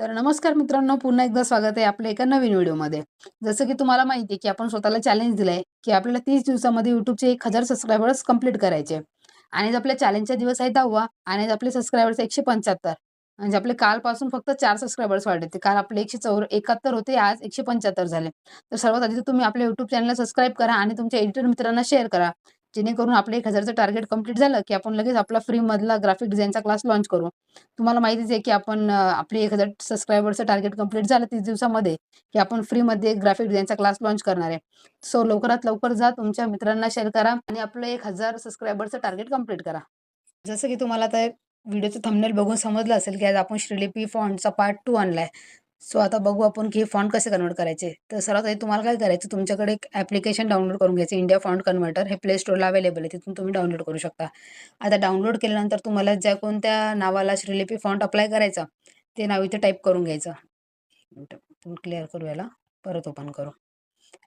तर नमस्कार मित्रांनो पुन्हा एकदा स्वागत आहे आपल्या एका नवीन व्हिडिओमध्ये. जसं की तुम्हाला माहिती आहे की आपण स्वतःला चॅलेंज दिलाय की आपल्याला तीस दिवसामध्ये युट्यूबचे एक हजार सबस्क्रायबर्स कंप्लीट करायचे. आणि आपल्या चॅलेंजचा दिवस आहे दहावा आणि आपले सबस्क्रायबर्स एकशे पंच्याहत्तर. म्हणजे आपले कालपासून फक्त चार सबस्क्रायबर्स वाढले ते काल आपले एकशे चौर एकाहत्तर होते आज एकशे पंच्याहत्तर झाले. तर सर्वात आधी तुम्ही आपल्या युट्यूब चॅनलला सबस्क्राईब करा आणि तुमच्या एडिटर मित्रांना शेअर करा. जेणेकरून आपलं एक हजारचं टार्गेट कंप्लीट झालं की आपण लगेच आपला फ्रीमधला ग्राफिक डिझाईनचा क्लास लॉन्च करू. तुम्हाला माहितीच आहे की आपण आपली एक हजार सबस्क्रायबरचं टार्गेट कंप्लीट झालं तीस दिवसामध्ये की आपण फ्रीमध्ये ग्राफिक डिझाईनचा क्लास लॉन्च करणार आहे. सो लवकरात लवकर जा तुमच्या मित्रांना शेअर करा आणि आपलं एक हजार सबस्क्रायबरचं टार्गेट कंप्लीट करा. जसं की तुम्हाला आता व्हिडिओचं थंबनेल बघून समजलं असेल की आज आपण श्रीलिपी फॉन्टचा पार्ट टू आणलाय. सो आता बघू आपण की हे फॉन्ट कसे कन्वर्ट करायचे. तर सर्वात आधी तुम्हाला काय करायचं तुमच्याकडे एक ॲप्लिकेशन डाउनलोड करून घ्यायचं. इंडिया फॉन्ट कन्व्हर्टर हे प्ले स्टोरला अवेलेबल आहे. तिथून तुम्ही डाउनलोड करू शकता. आता डाउनलोड केल्यानंतर तुम्हाला ज्या कोणत्या नावाला श्रीलिपी फॉन्ट अप्लाय करायचा ते नाव इथे टाईप करून घ्यायचं. क्लिअर करू याला परत ओपन करू.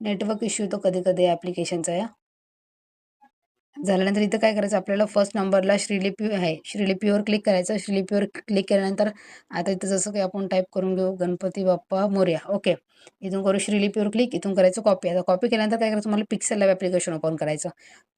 नेटवर्क इश्यू तो कधी कधी ॲप्लिकेशनचा या झाल्यानंतर इथं काय करायचं? आपल्याला फर्स्ट नंबरला श्रीलिपी आहे. श्रीलिपीवर क्लिक करायचं. श्रीलिपीवर क्लिक केल्यानंतर आता इथं जसं काही आपण टाईप करून घेऊ. गणपती बाप्पा मोर्या. ओके इथून करू श्रीलिपीवर क्लिक इथून करायचं कॉपी आता कॉपी केल्यानंतर काय करायचं? तुम्हाला पिक्सेल लॅब ॲप्लिकेशन ओपन करायचं.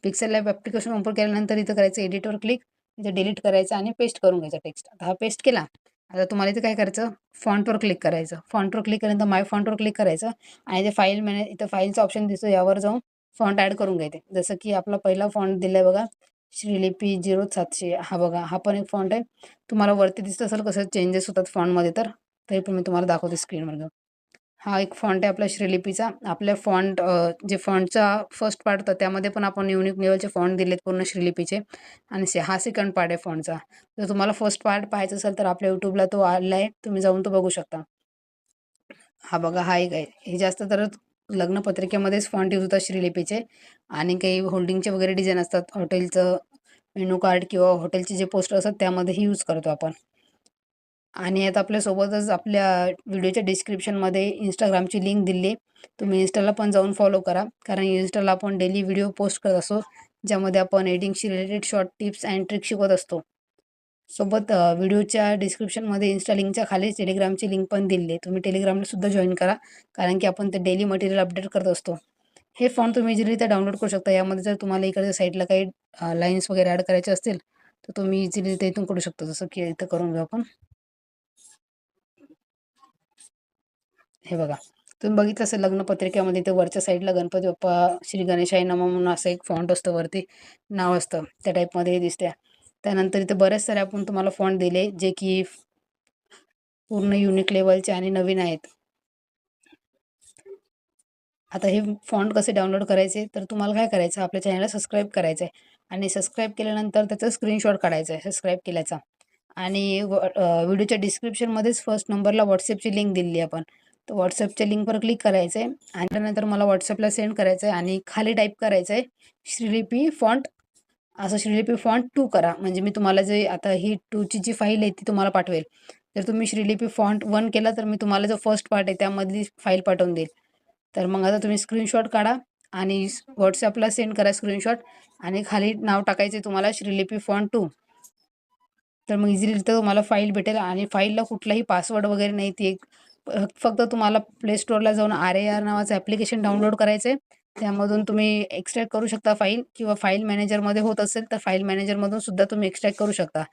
पिक्सेल लॅब ॲप्लिकेशन ओपन केल्यानंतर इथं करायचं एडिटवर क्लिक इथं डिलीट करायचं आणि पेस्ट करून घ्यायचा टेक्स्ट आता हा पेस्ट केला. आता तुम्हाला इथे काय करायचं? फॉन्टवर क्लिक करायचं. फॉन्टवर क्लिक केल्यानंतर माय फॉन्टवर क्लिक करायचं. आणि ते फाईल मॅने इथं फाईलचं ऑप्शन दिसतो. यावर जाऊन फॉन्ट ॲड करून घ्यायचे जसं की आपला पहिला फॉन्ट दिला आहे बघा श्रीलिपी झिरो सातशे. हा बघा हा पण एक फॉन्ट आहे. तुम्हाला वरती दिसत असेल कसं चेंजेस होतात फॉन्टमध्ये तर तरी पण मी तुम्हाला दाखवते स्क्रीनवर घेऊन. हा एक फॉन्ट आहे आपल्या श्रीलिपीचा. आपल्या फॉन्ट जे फॉन्टचा फर्स्ट पार्ट होता त्यामध्ये पण आपण युनिक लेवलचे फॉन्ट दिलेत पूर्ण श्रीलिपीचे. आणि हा सेकंड पार्ट आहे फॉन्टचा जर तुम्हाला फर्स्ट पार्ट पाहायचा असेल तर आपल्या यूट्यूबला तो आला आहे तुम्ही जाऊन तो बघू शकता. हा बघा हा एक आहे. हे जास्त तर लग्नपत्रिकेमध्येच फॉन्ट यूज होतात श्रीलिपीचे. आणि काही होल्डिंगचे वगैरे डिझाईन असतात. हॉटेलचं मेनू कार्ड किंवा हॉटेलचे जे पोस्टर असतात त्यामध्येही यूज करतो आपण. आणि आता आपल्यासोबतच आपल्या व्हिडिओच्या डिस्क्रिप्शनमध्ये इंस्टाग्रामची लिंक दिली. तुम्ही इंस्टाला पण जाऊन फॉलो करा. कारण इंस्टाला आपण डेली व्हिडिओ पोस्ट करत असतो. ज्यामध्ये आपण एडिंगशी related short tips and trick शिकवत असतो. सोबत व्हिडिओच्या डिस्क्रिप्शनमध्ये इन्स्टा लिंकच्या खाली टेलिग्रामची लिंक पण दिली आहे. तुम्ही टेलिग्रामला सुद्धा जॉईन करा. कारण की आपण ते डेली मटेरियल अपडेट करत असतो. हे फॉर्म तुम्ही इझिली डाउनलोड करू शकता. यामध्ये जर तुम्हाला इकडच्या साईडला काही लाईन्स वगैरे ॲड करायचे असतील तर तुम्ही इझिली ते इथून करू शकता. जसं की इथं करून घेऊ आपण. हे बघा. तुम्ही बघितलं असेल लग्नपत्रिकेमध्ये ते वरच्या साईडला गणपती बाप्पा श्री गणेशाई नमा म्हणून असं एक फॉन्ट असतं वरती. नाव असतं. त्या टाईपमध्ये हे दिसते त्यानंतर इथे बरेच सारे आपण तुम्हाला फॉन्ट दिले जे की पूर्ण युनिक लेवलचे आणि नवीन आहेत. आता हे फॉन्ट कसे डाउनलोड करायचे? तर तुम्हाला काय करायचं? आपल्या चॅनलला सबस्क्राईब करायचं आहे आणि सबस्क्राईब केल्यानंतर त्याचा स्क्रीनशॉट काढायचा आहे सबस्क्राईब केल्याचा. आणि व्हिडिओच्या डिस्क्रिप्शनमध्येच फर्स्ट नंबरला व्हॉट्सअपची लिंक दिली आपण. तर व्हॉट्सअपच्या लिंकवर क्लिक करायचं आहे आणि त्यानंतर मला व्हॉट्सअपला सेंड करायचं आहे आणि खाली टाईप करायचं आहे श्रीलिपी फॉन्ट असं श्रीलिपी फॉन्ट टू करा. म्हणजे मी तुम्हाला जे आता ही टूची जी फाईल आहे ती तुम्हाला पाठवेल. जर तुम्ही श्रीलिपी फॉन्ट वन केला तर मी तुम्हाला जो फर्स्ट पार्ट आहे त्यामधली फाईल पाठवून देईल. तर मग आता तुम्ही स्क्रीनशॉट काढा आणि व्हॉट्सअपला सेंड करा स्क्रीनशॉट आणि खाली नाव टाकायचे तुम्हाला श्रीलिपी फॉन्ट टू तर मग इझिली तर तुम्हाला फाईल भेटेल आणि फाईलला कुठलाही पासवर्ड वगैरे नाही ती एक फक्त तुम्हाला प्ले स्टोअरला जाऊन आर ए आर नावाचं ॲप्लिकेशन डाउनलोड करायचं आहे त्यामधून तुम्ही एक्स्ट्रॅक्ट करू शकता फाईल किंवा फाईल मॅनेजरमध्ये होत असेल तर फाईल मॅनेजरमधून सुद्धा तुम्ही एक्स्ट्रॅक्ट करू शकता.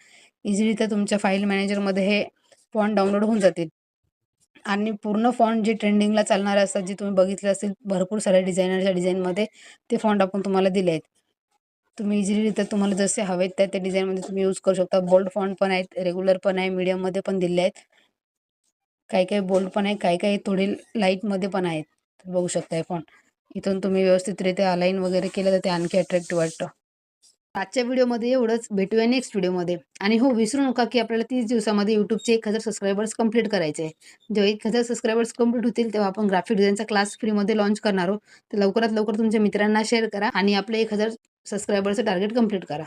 इझिली तर तुमच्या फाईल मॅनेजरमध्ये हे फॉन्ट डाउनलोड होऊन जातील. आणि पूर्ण फॉन्ट जे ट्रेंडिंगला चालणारे असतात जे तुम्ही बघितले असतील भरपूर साऱ्या डिझायनरच्या डिझाईनमध्ये ते फॉन्ट आपण तुम्हाला दिले आहेत. तुम्ही इझिलीरित्या तुम्हाला जसे हवेत त्या त्या डिझाईनमध्ये तुम्ही यूज करू शकता. बोल्ड फॉन्ट पण आहेत रेग्युलर पण आहे मीडियममध्ये पण दिले आहेत. काही काही बोल्ड पण आहे काही काही थोडे लाईटमध्ये पण आहेत. बघू शकता हे फॉन्ट इथून तुम्ही व्यवस्थितरित्या अलाईन वगैरे केलं तर ते आणखी अट्रॅक्टिव्ह वाटतं. आजच्या व्हिडिओमध्ये एवढंच. भेटूया नेक्स्ट व्हिडिओमध्ये आणि हो विसरू नका की आपल्याला तीस दिवसामध्ये यूट्यूबचे एक हजार सबस्क्रायबर्स कंप्लीट करायचे आहे. जेव्हा एक हजार सबस्क्रायबर्स कंप्लीट होतील तेव्हा आपण ग्राफिक डिझाईनचा क्लास फ्रीमध्ये लॉन्च करणार आहोत. तर लवकरात लवकर तुमच्या मित्रांना शेअर करा आणि आपले एक हजार सबस्क्रायबरचं टार्गेट कंप्लीट करा.